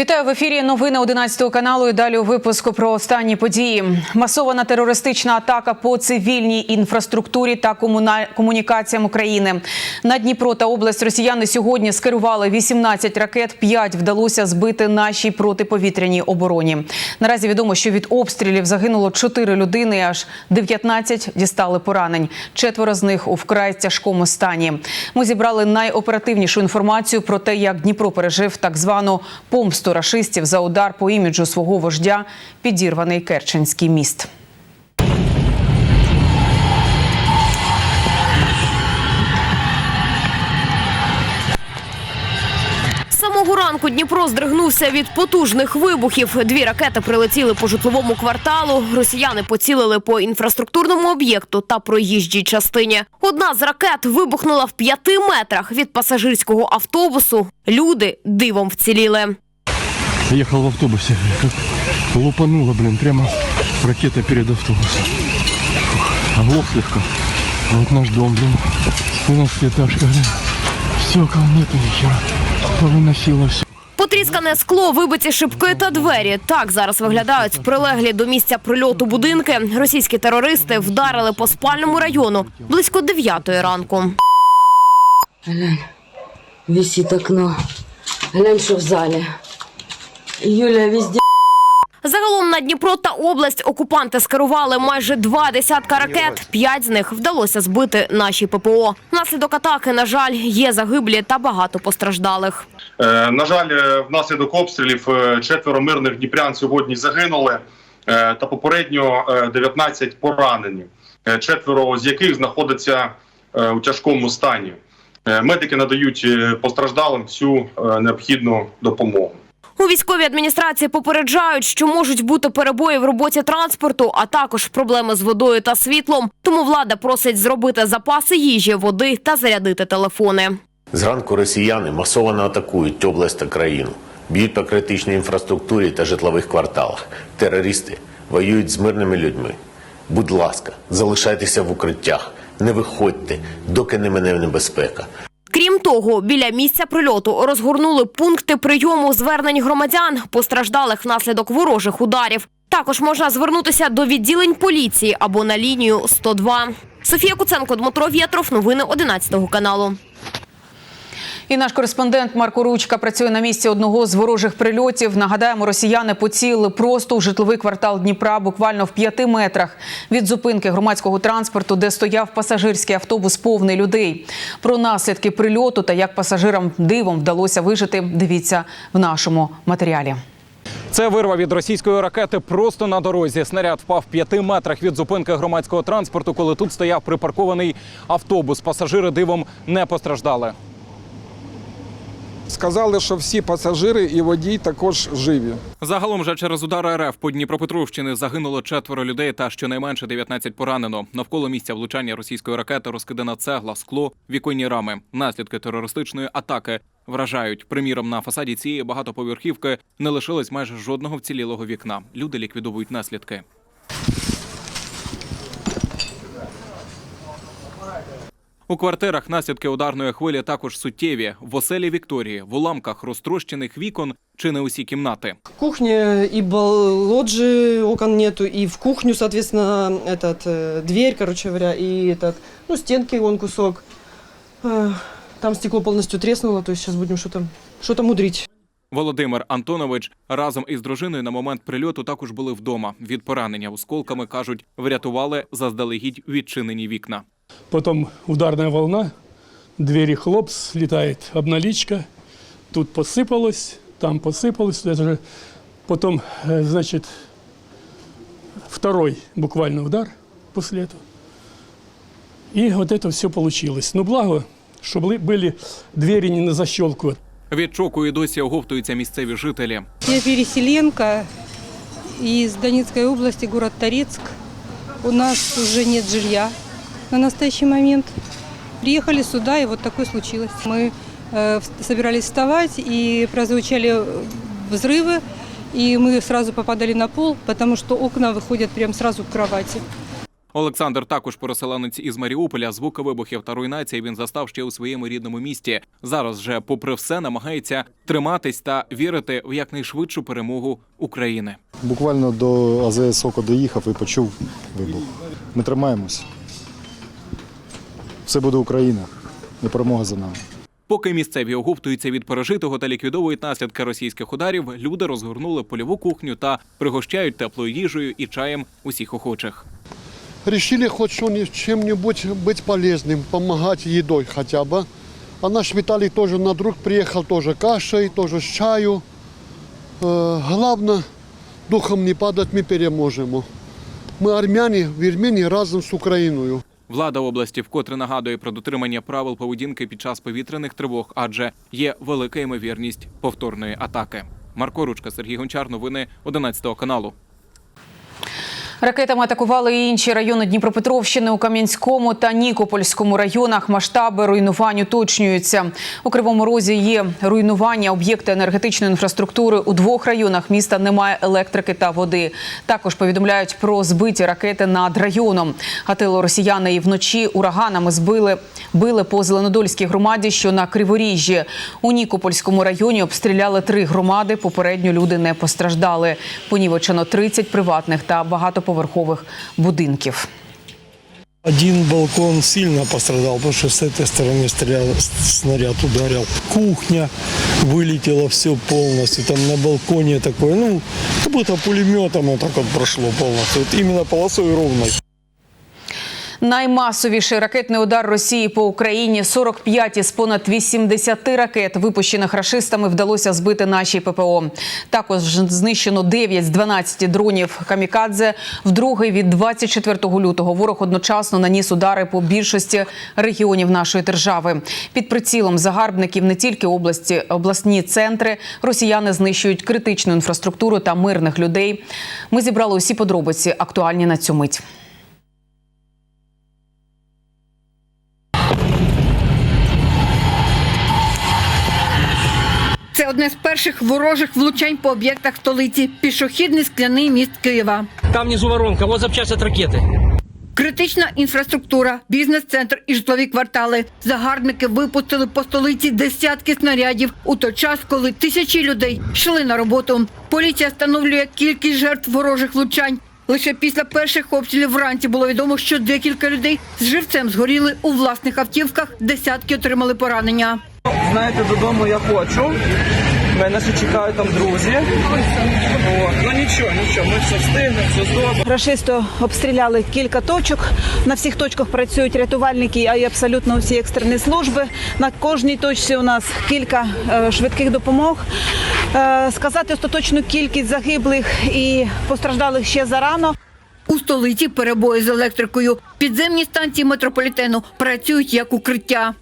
Вітаю в ефірі. Новини 11 каналу. І далі у випуску про останні події. Масована терористична атака по цивільній інфраструктурі та комуна- комунікаціям України. На Дніпро та область росіяни сьогодні скерували 18 ракет. 5 вдалося збити нашій протиповітряній обороні. Наразі відомо, що від обстрілів загинуло 4 людини, аж 19 дістали поранень. Четверо з них у вкрай тяжкому стані. Ми зібрали найоперативнішу інформацію про те, як Дніпро пережив так звану помсту рашистів за удар по іміджу свого вождя, підірваний Керченський міст. Самого ранку Дніпро здригнувся від потужних вибухів. Дві ракети прилетіли по житловому кварталу. Росіяни поцілили по інфраструктурному об'єкту та проїжджій частині. Одна з ракет вибухнула в п'яти метрах від пасажирського автобусу. Люди дивом вціліли. Ехал в автобусе, как лупануло, блин, прямо ракета перед автобусом. Фух, Оглох слегка. Вот наш дом, блин, 12 этажка, блин. Стекол нету ни хера. Повыносило все. Потріскане скло, вибиті шибки та двері. Так зараз виглядають прилеглі до місця прильоту будинки. Російські терористи вдарили по спальному району близько дев'ятої ранку. Глянь, висит окно. Глянь, что в зале. Юля везде Загалом на Дніпро та область окупанти скерували майже два десятка ракет. П'ять з них вдалося збити наші ППО. Внаслідок атаки, на жаль, є загиблі та багато постраждалих. Е, На жаль, е, внаслідок обстрілів е, четверо мирних дніпрян сьогодні загинули, е, та попередньо е, 19 поранені, четверо з яких знаходяться у тяжкому стані. Медики надають постраждалим всю необхідну допомогу. У військовій адміністрації попереджають, що можуть бути перебої в роботі транспорту, а також проблеми з водою та світлом. Тому влада просить зробити запаси їжі, води та зарядити телефони. Зранку росіяни масово атакують область та країну, б'ють по критичній інфраструктурі та житлових кварталах. Терористи воюють з мирними людьми. Будь ласка, залишайтеся в укриттях, не виходьте, доки не мине небезпека. Крім того, біля місця прильоту розгорнули пункти прийому звернень громадян, постраждалих внаслідок ворожих ударів. Також можна звернутися до відділень поліції або на лінію 102. Софія Куценко, Дмитро Вєтров. Новини 11 каналу. І наш кореспондент Марко Ручка працює на місці одного з ворожих прильотів. Нагадаємо, росіяни поцілили просто у житловий квартал Дніпра, буквально в п'яти метрах від зупинки громадського транспорту, де стояв пасажирський автобус повний людей. Про наслідки прильоту та як пасажирам дивом вдалося вижити. Дивіться в нашому матеріалі. Це вирва від російської ракети просто на дорозі. Снаряд впав в п'яти метрах від зупинки громадського транспорту, коли тут стояв припаркований автобус. Пасажири дивом не постраждали. Сказали, що всі пасажири і водій також живі. Загалом же через удар РФ по Дніпропетровщини загинуло четверо людей та щонайменше 19 поранено. Навколо місця влучання російської ракети розкидана цегла, скло, віконні рами. Наслідки терористичної атаки вражають. Приміром, на фасаді цієї багатоповерхівки не лишилось майже жодного вцілілого вікна. Люди ліквідовують наслідки. У квартирах наслідки ударної хвилі також суттєві. В оселі Вікторії, в уламках розтрощених вікон чи не усі кімнати. кухне и бол- лоджии окон нету, и в кухню, соответственно, этот э, дверь, короче говоря, и этот, ну, стенки вон кусок. Э, Там стекло полностью треснуло, то есть сейчас будем что-то что-то мудрить. Володимир Антонович разом із дружиною на момент прильоту також були вдома. Від поранення осколками кажуть, врятували заздалегідь відчинені вікна. Потом ударная волна, двери хлоп, слетает обналичка, тут посыпалось, там посыпалось, даже потом, э, значит, второй буквально удар после этого. И вот это все получилось. Ну, благо, что были- были двери не на защелку. Від шоку і досі оговтуються місцеві жителі. Я переселенка из Донецкой области, город Торецк. У нас уже нет жилья на настоящий момент. Приехали сюда, и вот такое случилось. Мы э, в- собирались вставать, и прозвучали взрывы, и мы сразу попадали на пол, потому что окна выходят прям сразу к кровати. Олександр також переселенець із Маріуполя. Звуки вибухів та руйнації він застав ще у своєму рідному місті. Зараз же, попри все, намагається триматись та вірити в якнайшвидшу перемогу України. Буквально до АЗС Соко доїхав і почув вибух. Ми тримаємось. Все буде Україна і перемога за нами. Поки місцеві оговтуються від пережитого та ліквідовують наслідки російських ударів, люди розгорнули польову кухню та пригощають теплою їжею і чаєм усіх охочих. решили хоть что чем-нибудь быть полезным, помогать едой хотя бы. А наш Виталий тоже на друг приехал, тоже кашей, тоже с чаю. Э, главное, духом не падать мы переможем. Мы армяне в Вірменії разом з Україною. Влада області вкотре нагадує про дотримання правил поведінки під час повітряних тривог, адже є велика ймовірність повторної атаки. Марко Ручка, Сергій Гончар, новини 11 каналу. Ракетами атакували і інші райони Дніпропетровщини у Кам'янському та Нікопольському районах. Масштаби руйнувань уточнюються. У Кривому Розі є руйнування об'єкти енергетичної інфраструктури. У двох районах міста немає електрики та води. Також повідомляють про збиті ракети над районом. Гатило росіяни і вночі ураганами збили били по Зеленодольській громаді, що на Криворіжжі. У Нікопольському районі обстріляли три громади. Попередньо люди не постраждали. Понівечено 30 приватних та багатоповерхових будинків. Один балкон сильно пострадал, потому что с этой стороны стрелял, снаряд ударил. Кухня вылетела все полностью. Там на балконе такое, ну, как будто пулеметом вот так вот прошло полностью. Вот именно полосой ровной. Наймасовіший ракетний удар Росії по Україні 45 із понад 80 ракет, випущених рашистами, вдалося збити нашій ППО. Також знищено 9 з 12 дронів камікадзе. Вдруге від 24 лютого ворог одночасно наніс удари по більшості регіонів нашої держави. Під прицілом загарбників не тільки області, обласні центри. Росіяни знищують критичну інфраструктуру та мирних людей. Ми зібрали усі подробиці, актуальні на цю мить. Одне з перших ворожих влучань по об'єктах столиці. Пішохідний скляний міст Києва. Там внизу воронка, вот запчасть ракети. Критична інфраструктура, бізнес-центр і житлові квартали. Загарбники випустили по столиці десятки снарядів у той час, коли тисячі людей йшли на роботу. Поліція встановлює кількість жертв ворожих влучань. Лише після перших обстрілів вранці було відомо, що декілька людей з живцем згоріли у власних автівках, десятки отримали поранення. Знаєте, додому я хочу. Мене ще чекають там друзі. От. Ну нічого, нічого, ми все встигнемо, все добре. Рашисто обстріляли кілька точок. На всіх точках працюють рятувальники, а й абсолютно всі екстрені служби. На кожній точці у нас кілька е, швидких допомог. Е, сказати остаточну кількість загиблих і постраждалих ще зарано. У столиці перебої з електрикою. Підземні станції метрополітену працюють як укриття.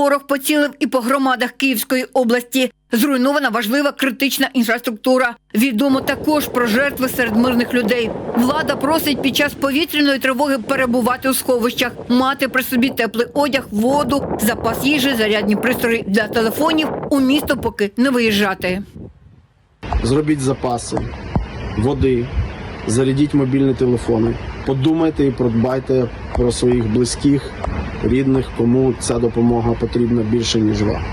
Ворог поцілив і по громадах Київської області. Зруйнована важлива критична інфраструктура. Відомо також про жертви серед мирних людей. Влада просить під час повітряної тривоги перебувати у сховищах, мати при собі теплий одяг, воду, запас їжі, зарядні пристрої для телефонів. У місто поки не виїжджати. Зробіть запаси води, зарядіть мобільні телефони. Подумайте і подбайте про своїх близьких, рідних, кому ця допомога потрібна більше, ніж вам.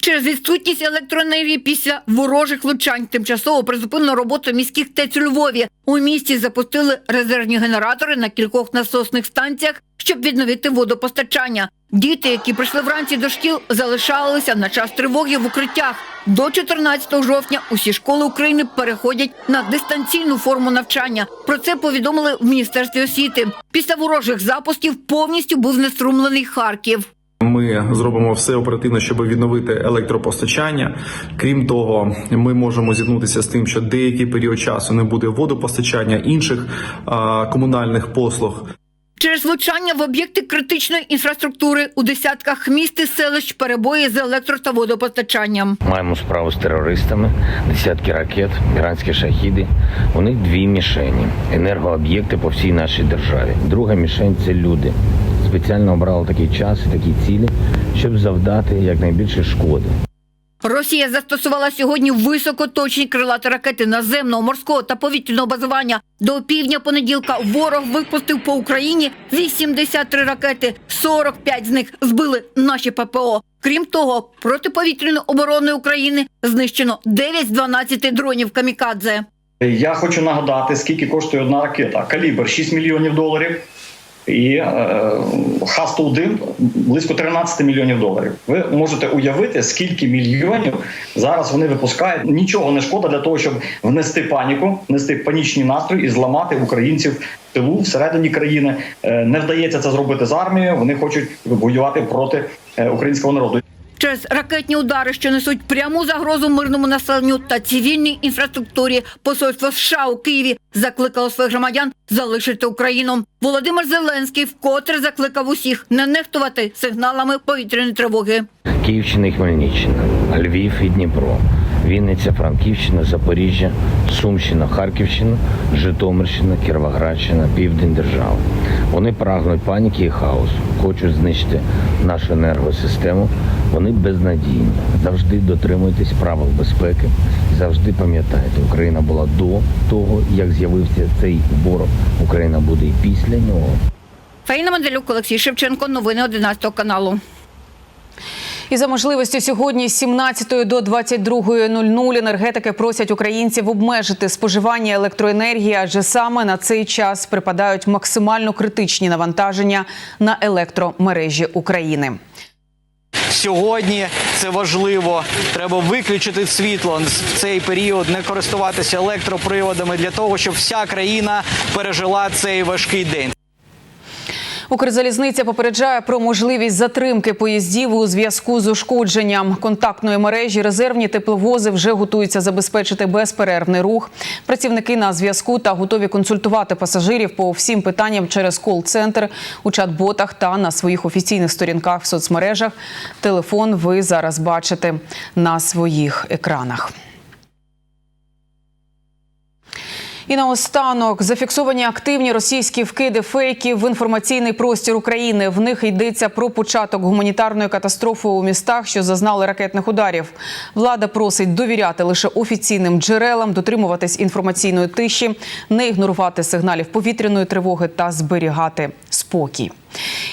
Через відсутність електроенергії після ворожих влучань тимчасово призупинено роботу міських ТЕЦ у Львові. У місті запустили резервні генератори на кількох насосних станціях, щоб відновити водопостачання. Діти, які прийшли вранці до шкіл, залишалися на час тривоги в укриттях. До 14 жовтня усі школи України переходять на дистанційну форму навчання. Про це повідомили в міністерстві освіти. Після ворожих запусків повністю був знеструмлений Харків. Ми зробимо все оперативно, щоб відновити електропостачання. Крім того, ми можемо зіткнутися з тим, що деякий період часу не буде водопостачання інших а, комунальних послуг. Через влучання в об'єкти критичної інфраструктури у десятках міст і селищ перебої з електро та водопостачанням. Маємо справу з терористами, десятки ракет, іранські шахіди. У них дві мішені енергооб'єкти по всій нашій державі. Друга мішень це люди. спеціально обрали такий час і такі цілі, щоб завдати якнайбільше шкоди. Росія застосувала сьогодні високоточні крилаті ракети наземного, морського та повітряного базування. До півдня понеділка ворог випустив по Україні 83 ракети. 45 з них збили наші ППО. Крім того, протиповітряною обороною України знищено 9 з 12 дронів камікадзе. Я хочу нагадати, скільки коштує одна ракета. Калібр 6 мільйонів доларів. І е, Х-101 близько 13 мільйонів доларів. Ви можете уявити, скільки мільйонів зараз вони випускають. Нічого не шкода для того, щоб внести паніку, внести панічні настрої і зламати українців в тилу всередині країни. Е, не вдається це зробити з армією. Вони хочуть воювати проти е, українського народу. Через ракетні удари, що несуть пряму загрозу мирному населенню та цивільній інфраструктурі, посольство США у Києві закликало своїх громадян залишити Україну. Володимир Зеленський вкотре закликав усіх не нехтувати сигналами повітряної тривоги. Київщина і Хмельниччина, Львів і Дніпро, Вінниця, Франківщина, Запоріжжя, Сумщина, Харківщина, Житомирщина, Кіровоградщина, Південь держави. Вони прагнуть паніки і хаосу, хочуть знищити нашу енергосистему. Вони безнадійні. Завжди дотримуйтесь правил безпеки. Завжди пам'ятайте, Україна була до того, як з'явився цей ворог. Україна буде і після нього. Фаїна Манделюк, Олексій Шевченко. Новини 11 каналу. І за можливості сьогодні з 17 до 22.00 енергетики просять українців обмежити споживання електроенергії, адже саме на цей час припадають максимально критичні навантаження на електромережі України. Сьогодні це важливо. Треба виключити світло в цей період, не користуватися електроприводами для того, щоб вся країна пережила цей важкий день. Укрзалізниця попереджає про можливість затримки поїздів у зв'язку з ушкодженням контактної мережі. Резервні тепловози вже готуються забезпечити безперервний рух. Працівники на зв'язку та готові консультувати пасажирів по всім питанням через кол-центр у чат-ботах та на своїх офіційних сторінках в соцмережах. Телефон ви зараз бачите на своїх екранах. І наостанок зафіксовані активні російські вкиди фейків в інформаційний простір України. В них йдеться про початок гуманітарної катастрофи у містах, що зазнали ракетних ударів. Влада просить довіряти лише офіційним джерелам, дотримуватись інформаційної тиші, не ігнорувати сигналів повітряної тривоги та зберігати спокій.